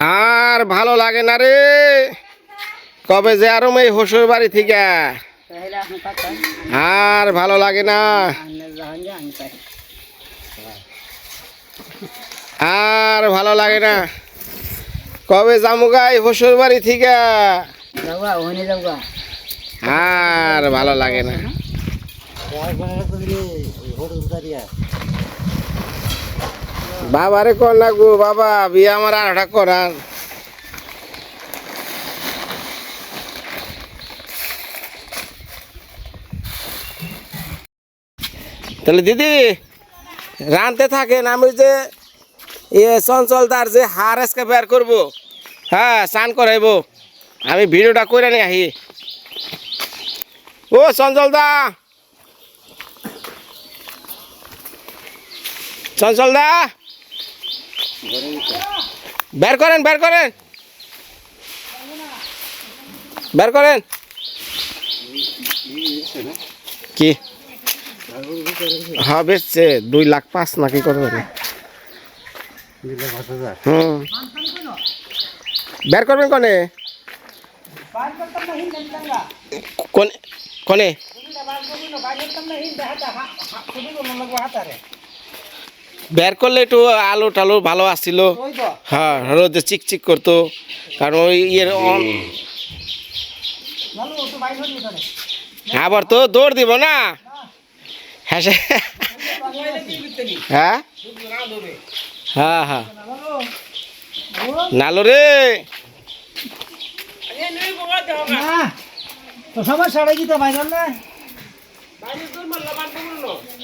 আর ভালো লাগে না রে। কবে যে আরও এই হসুর বাড়ি থেকে। আর ভালো লাগে না। আর ভালো লাগে না। কবে জামুগাই হসুর বাড়ি থেকে। আর ভালো লাগে না। বাবারে কর না গো, বাবা, বিয়ে আমার আরটা করার। তাহলে দিদি, রানতে থাকেন, আমি যে এ চঞ্চলদার যে হার আজকে বের করব হ্যাঁ স্নান করাইবো। আমি ভিডিওটা করে নিয়ে আহি। ও চঞ্চলদা চঞ্চলদা বের করেন বের করেন। বের করেন। কি? হ্যাঁ বেচছে। দুই লাখ পাঁচ নাকি কত হুম। বের করবেন কনে? কোন? কনে? বের করলে একটু আলু টালু ভালো আসছিল। হ্যাঁ রোদে চিকচিক করতো। কারণ ওই ইয়ের অন- আবার তো দৌড় দিব না। হ্যাঁ সে- হ্যাঁ? হ্যাঁ হ্যাঁ। নালো রে। তো সমস্যা না।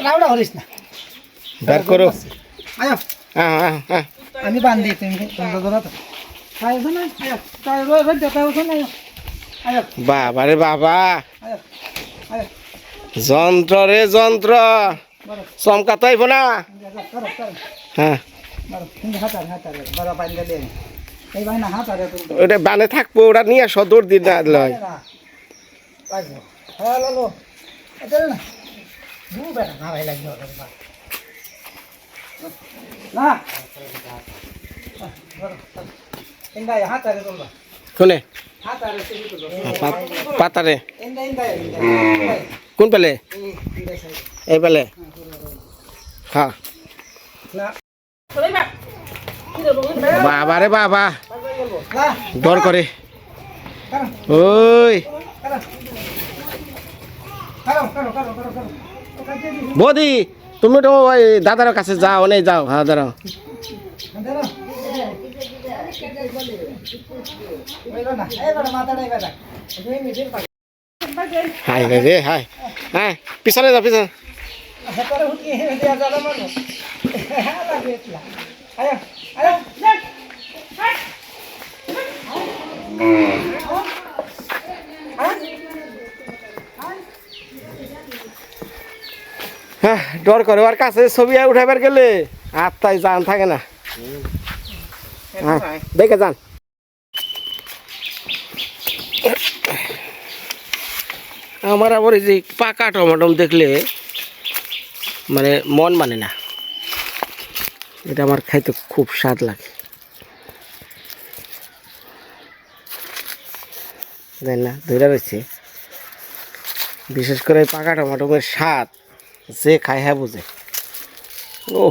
রাউডা হরিস না। বের করো। আমি বান্ধি বাবা রে বাবা। যন্ত্র রে যন্ত্র। বড় চমকা তাইব না। হ্যাঁ। ওটা বানে থাকব ওটা নিয়ে সদর দিন না লয়। হ্যাঁ লালো এটা না দু বেটা না ভাই লাগবে না ইন্দা হাতারে তোলবা কোনে? পা- পাতারে। কোন পেলে? এই পেলে। হ্যাঁ বাবা রে বাবা। ডর করে। ওই। বৌদি। তুমি তো ওই দাদার কাছে যাও নেই যাও হ্যাঁ দাঁড়াও। পাক হাই রে, হাই। হ্যাঁ পিছনে যাও পিছনে। হাতারে হুকি দিয়া জানা মানো লাগে এতলা আয় আয় দেখ হ্যাঁ ডর করে, ওর কাছে ছবি উঠাইবার গেলে আর তাই জান থাকে না। হ্যাঁ দেখে যান। আমার আবার এই যে পাকা টমাটম দেখলে মানে মন মানে না। এটা আমার খাইতে খুব স্বাদ লাগে। দেন না ধরে রয়েছে বিশেষ করে পাকা টমাটমের স্বাদ। যে খায় হ্যাঁ বুঝে ও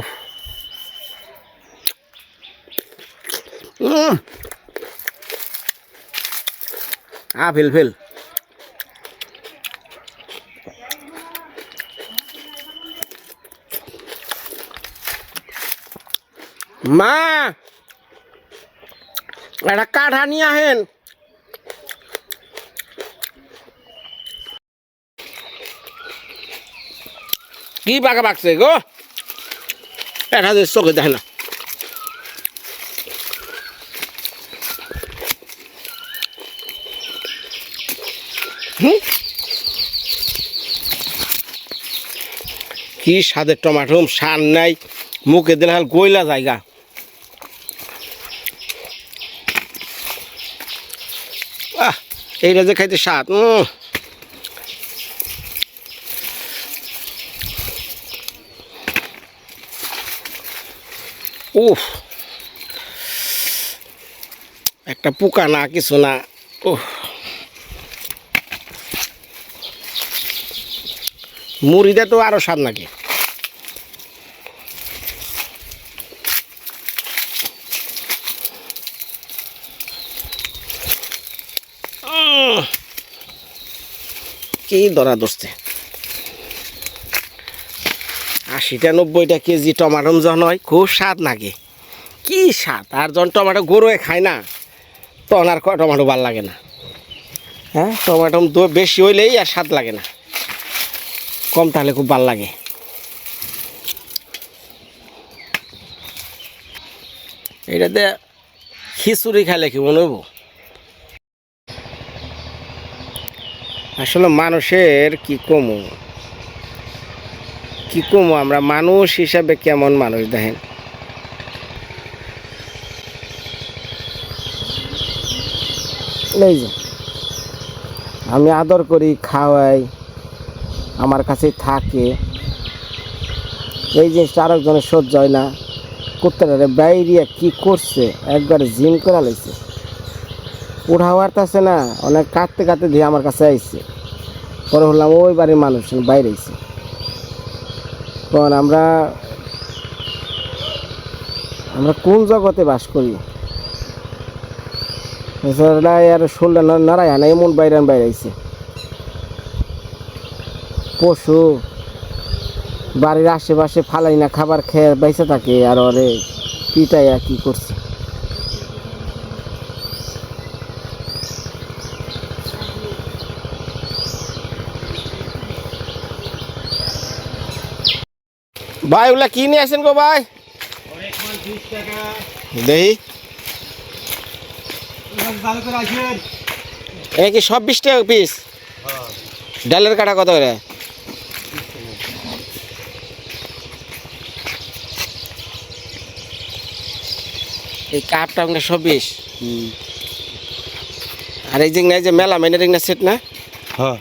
আ ফেল ফেল মা একটা কাঠা নিয়ে আহেন কি পাকা পাকছে গো? এটা যে চোখে দেখে না? কি স্বাদের টমাটো সার নাই। মুখে দিলে হাল গইলা জায়গা। আহ, এইটা যে খাইতে স্বাদ উফ। একটা পোকা না, কিছু না। ওহ মুড়িতে তো আরও স্বাদ নাকি। কি ধরা দোস্তে আশিটা নব্বইটা কেজি টমাটো যখন হয়, খুব স্বাদ নাকি কি স্বাদ? আর যখন টমেটো গরুয়ে খায় না, তখন আর টমাটো ভালো লাগে না। হ্যাঁ টমেটো বেশি হইলেই আর স্বাদ লাগে না। কম তাহলে খুব ভালো লাগে। এটাতে খিচুড়ি খাইলে কি মনে হইব? আসলে মানুষের কি কমু? কি কমু, আমরা মানুষ হিসাবে কেমন মানুষ দেখেন? এই যে, আমি আদর করি, খাওয়াই, আমার কাছে থাকে। এই জিনিসটা আরেকজনের সহ্য হয় না। কুত্তারে বাইরিয়া কি করছে? একবার জিম করে লাইছে। উঠা হারতাছে না, অনেক কাঁদতে কাঁদতে দিয়ে আমার কাছে আইছে। পরে হলাম ওই বাড়ির মানুষ, বাইরে আইছে। তখন আমরা আমরা কোন জগতে বাস করি? আর শোল্ডার নারায়ণ এমন বাইরান বাইরে আইছে পশু, বাড়ির আশেপাশে ফালাই না খাবার খেয়ে বেঁচে থাকে, আর ওরে পিটাইয়া কি করছে? ভাই, ওগুলা কি নিয়ে আসেন গো ভাই? দেখি। কি সব বিশ টাকা পিস ডালের কাটা কত করে? এই কাপটা আপনার সব বিশ? আর এই যে মেলা মেনের একটা সেট না? হ্যাঁ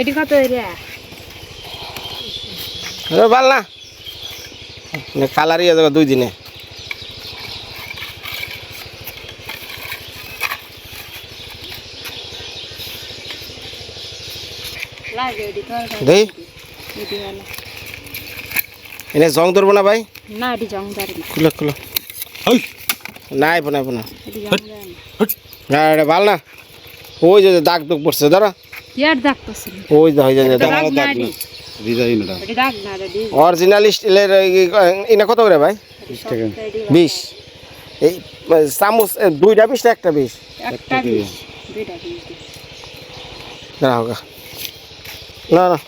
এটি কত রে আরে ভালো না। কালারই যাবে দুই দিনে। দেখি এনে জং ধরবো না ভাই? না এটি খুলো খুলো। নাই বোনা বোনা না না। এটা ভালো না। ওই যে দাগ দুগ পড়ছে দাঁড়া ইয়ার না ডিজাইন না অরিজিনাল স্টিলের এনে কত করে ভাই? টাকা। বিশ। এই আহ, চামচ দুইটা বিশ না একটা বিশ? একটা দুইটা না না।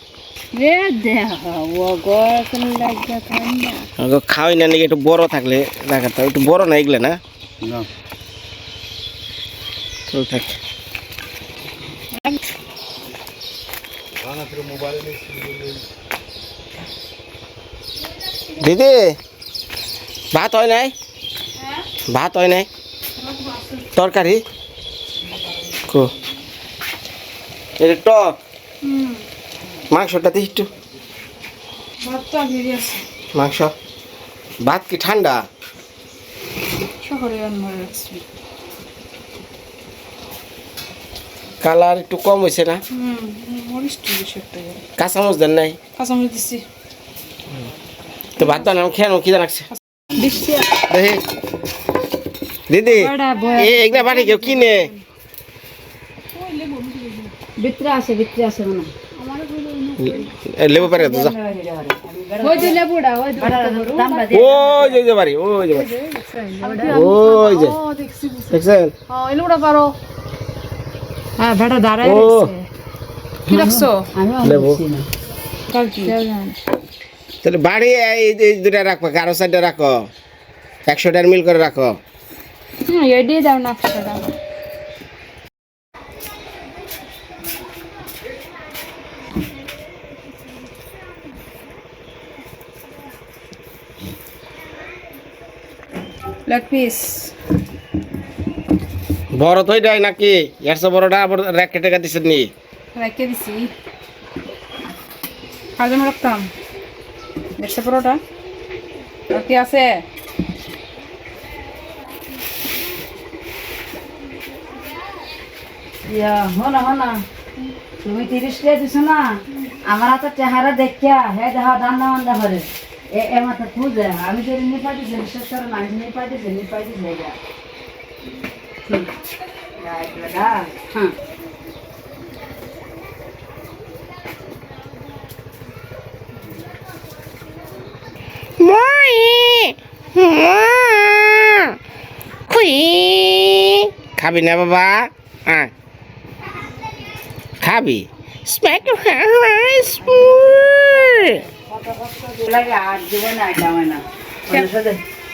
খাওয়াই না নাকি একটু বড় থাকলে দেখাতে একটু বড় না এগুলো না? থাক। দিদি ভাত হয় নাই? ভাত হয় নাই? তরকারি? কো। এটা টক। মাংসটা দিই একটু। মাংস। ভাত কি ঠান্ডা? শহরে আনবার রাখছি কালার একটু কম হয়েছে না? কাঁচামচ দেন নাই? তো ভাত দাও না আমি খেয়ে খিদে লাগছে দেখি। দিদি এগুলা বাড়ি। কেউ কিনে? ভিতরে আছে ভিতরে আছে মনে লেবু পারে তো যা। ওই যে লেবুটা ওই ওই যে ওই যে বাড়ি ওই যে ওই যে। দেখছেন? লেবুটা পারো। হ্যাঁ বেটা দাঁড়ায় কি রাখছো? লেবু। তাহলে বাড়ি এই দুটা রাখো কারও সাইডে রাখো। একশোটার মিল করে রাখো। হুম এডি দাও না একশোটা লেগ পিস। বড় তো এটাই নাকি? একশো বড়টা আবার রেখে টেকা দিছেন নি? রেখে দিছি। হাজাম রাখতাম। একশো বড়টা? আর কি আছে? হনা হনা। তুমি তিরিশ টাকা দিছ না? আমার হাতে চেহারা দেখিয়া হে দেখা দান না দান দেখারে এ মাথা খুঁজে। আমি যদি নিয়ে পাইতেছি শেষ করে না নিয়ে পাইতেছি নিয়ে পাইতেছি দিছি এটা হুম। যা, এগুলো যা। হ্যাঁ মই খুই খাবি না বাবা হ্যাঁ খাবি স্ম্যাক লাগে আর জীবনে আড্ডা হয় না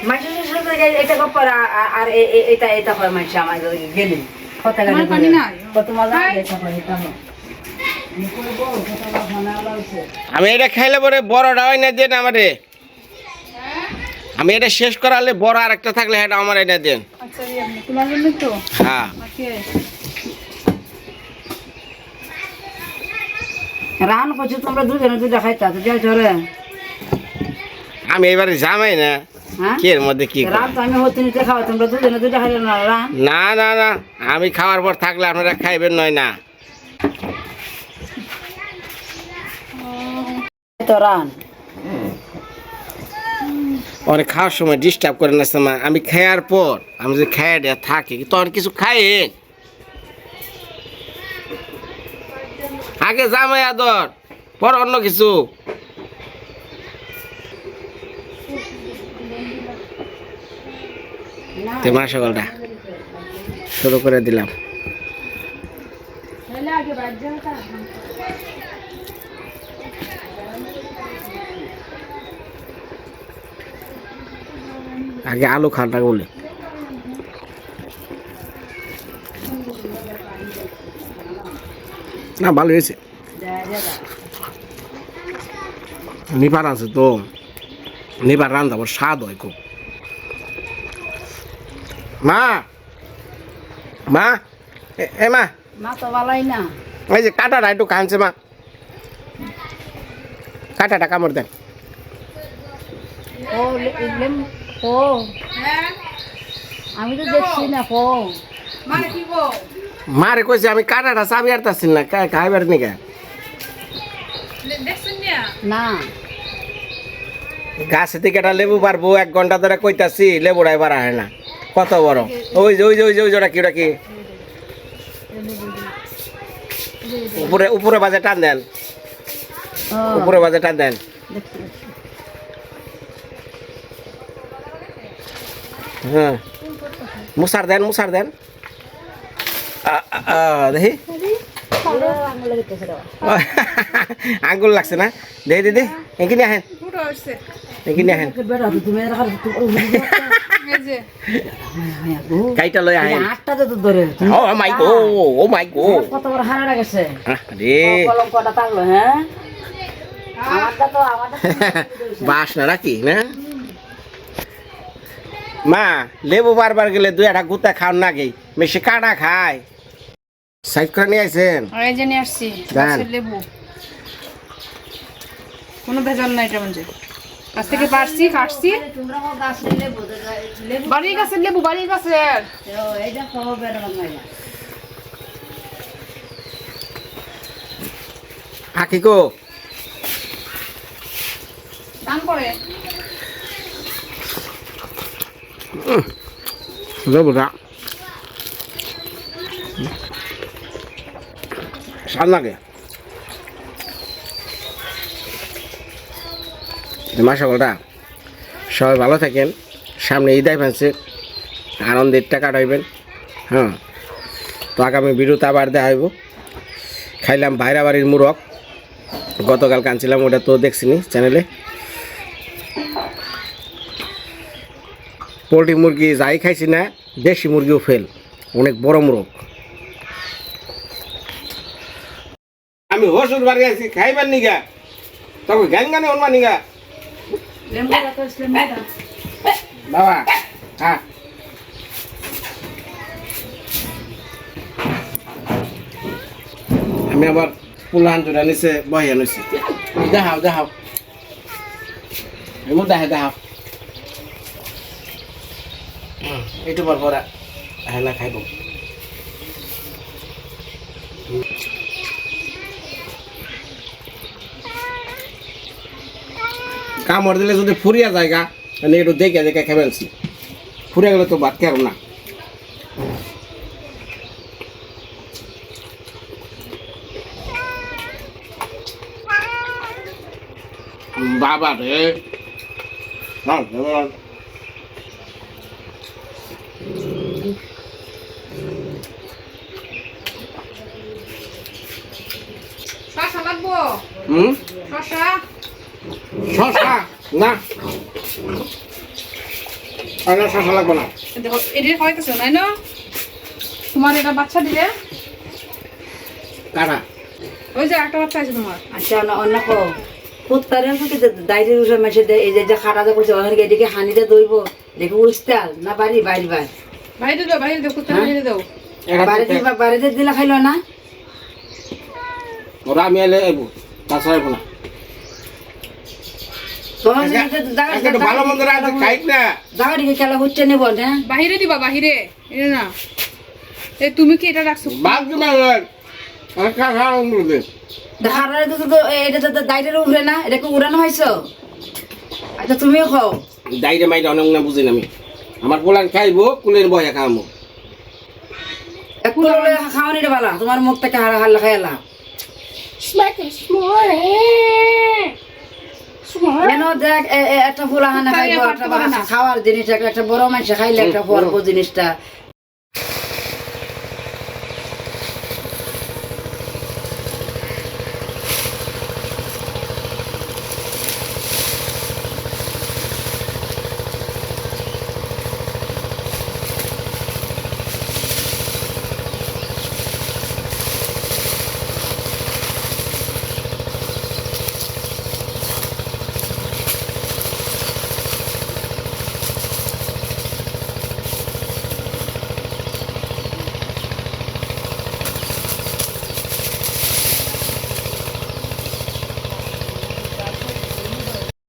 মানুষের সাথে মানুষের সাথে যে এটা কপার আর এ- এ- এটা এটা হয় মানুষ আমার গেলে কথা গালি কত মজা এটা হয় এটা হয়। নিপুণ বউ, কত ভালো লাগছে। আমি এটা খাইলে পরে বড়টা হয় না দেন আমারে? আমি এটা শেষ করালে বড় আর একটা থাকলে এটা আমার এটা দেন। আচ্ছা রে আপনি তোমার জন্য তো? হ্যাঁ। রান করছি তোমরা দুজনে দুটা খাইতা তো যাই আমি এবারে জামাই না। কি এর মধ্যে কি রান তো আমি হতে নিতে খাওয়া তোমরা দুজনে দুটা খাইলে না রান না না না আমি খাওয়ার পর থাকলে আপনারা খাইবেন নয় না। তো রান। অনেক খাওয়ার সময় ডিস্টার্ব করে না সমা আমি খাওয়ার পর আমি যদি খাইয়া দেয়া থাকি তখন কিছু খাই আগে জামাই আদর পর অন্য কিছু। শুরু করে দিলাম। আগে আলু খানটা বলি না, ভালো হয়েছে। নিপার আছে তো। নিপার রান্না আবার স্বাদ হয় খুব। মা। মা। এ- মা। মা তো ভালোই না। এই যে কাঁটাটা একটু কানছে মা। কাঁটাটা কামড় দেন। ও ও। আমি তো দেখছি না মানে কি মারে কইছে আমি কাঁটাটা চাবি আরতাছি না কা- খাইবার নিকা। দেখছেন না? না। গাছে থেকে একটা লেবু পারব এক ঘণ্টা ধরে কইতাছি লেবুটা এবার আহে না। কত বড়? ওই যে ওই যে ওই যে ওই যে ওটা কি ওটা কি উপরে উপরে বাজে টান দেন। উপরে বাজে টান দেন। হ্যাঁ। মুসার দেন মুসার দেন। আ, আ, আ, দেখি। আঙ্গুল লাগছে না? দেখি দিদি এখানে আহেন। এখানে আহেন। হ্যাঁ। গাইটা লই আহেন আটটাতে তো ধরে। ও মাই গো ও মাই গো। কত বড় হারাটা গেছে। রে। কলঙ্কটা থাকল হ্যাঁ? আমারটা তো আমারটা বাস না নাকি না? মা লেবু বারবার গেলে দুই একটা গুতা খাও না গে বেশি কাটা খায়। সাইড করে নিয়ে আইছেন? আর এই যে নিয়ে আসছি লেবু। কোনো ভেজাল নাই এটা মানে গাছ থেকে পারছি কাটছি বাড়ির গাছের লেবু বাড়ির গাছের এইটা খাব আকি গো। দাম করে লেবুটা স্বাদ লাগে? মা সকলটা সবাই ভালো থাকেন। সামনে ঈদাই ফেলছে আনন্দের টাকা রইবেন। হ্যাঁ। তো আগামী বিরুদ্ধ আবার দেওয়া হইব। খাইলাম ভাইরা বাড়ির মুরগ। গতকাল কানছিলাম, ওটা তো দেখছিনি চ্যানেলে। পোলট্রি মুরগি যাই খাইছি না, দেশি মুরগিও ফেল অনেক বড় মুরগ। আমি হসুর বাড়ি আছি খাইবার নিগা। তখন গান গানে অনমা নিগা। বাবা হ্যাঁ আমি আবার পুলান জোড়া নিচে বহিয়া নিছি দেখাও দেখাও। এমন দেখা দেখাও। এইটো বৰ পৰা আহে না কামড় দিলে যদি ফুরিয়া জায়গা মানে একটু দেখে দেখে খেবেলছি ফুরিয়া গেলে তো ভাত খেয়ার না। বাবা রে। শশা লাগবো? হুম? শশা? শশা না। আর না, শশা লাগবে না। খাওয়াইতেছো তাই না? তোমার এটা বাচ্চা দিলে কারা? ওই যে একটা বাচ্চা আছে তোমার। আচ্ছা অন্য অন্য কো। কুত্তারে কি দাইরের উঠে মেসে দেয় এই যে যে খাটা করছে ওখানে এদিকে হানিতে দইব। দেখি উস্তাল না বাড়ি বাইরে বাড়ি। বাইরে দাও বাইরে দাও কুত্তা বাইরে দাও। বাড়িতে বাড়িতে দিলে খাইলো না? ওরা আমি এলে এবো তাছাড়া না। ভালো মন্দ খাইক না। খেলা হচ্ছে নেব না বাহিরে দিবা বাহিরে। না। এই তুমি কি এটা রাখছো? বাদ দিবা আচ্ছা তুমিও খাও। ডাইরে মাইরে অনেক না বুঝি না আমি। আমার পোলান খাইবো কুলের বয়া খামো। খাওয়ানি রে বালা তোমার মুখ থেকে হারা হাল্লা খাইলা কেন দেখ একটা খাইবো একটা খাওয়ার জিনিস একটা একটা বড় মানুষ খাইলে একটা বড় জিনিসটা।